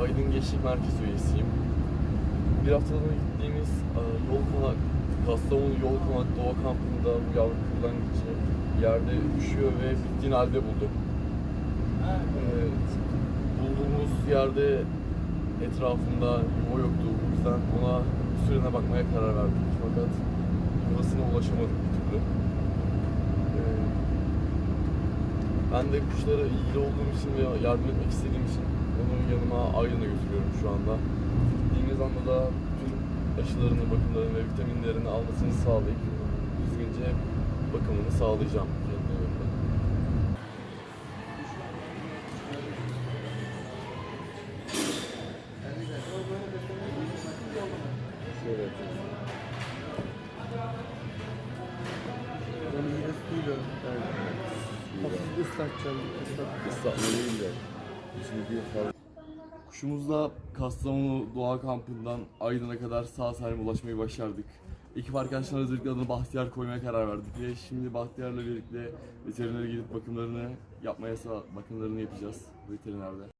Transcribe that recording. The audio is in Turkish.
Aydın Gençlik Merkez üyesiyim. Bir haftada gittiğimiz e, yol konak, Kastamonu Yol Konak Doğa Kampı'nda bu yavru kırlangıcı yerde üşüyor ve bittiğin halde bulduk. E, bulduğumuz yerde etrafında yuva yoktu. O yüzden ona süreliğine bakmaya karar verdik. Fakat yuvasına ulaşamadık bir türlü. Ben de kuşlara ilgili olduğum için ve yardım etmek istediğim için Aydın'a götürüyorum şu anda. Gittiğimiz anda da tüm aşılarını, bakımlarını ve vitaminlerini almasını sağlayıp düzgünce bakımını sağlayacağım kendi evimde. Şöyle yapayım. Onu yine suyla hafif ıslatacağım. Islat. Islatma değil de içindeki fazla. Kuşumuzla Kastamonu Doğa Kampı'ndan Aydın'a kadar sağ salim ulaşmayı başardık. Ekip arkadaşlarla özellikle adını Bahtiyar koymaya karar verdik ve şimdi Bahtiyar'la birlikte veterinere gidip bakımlarını yapmaya bakımlarını yapacağız veterinerde.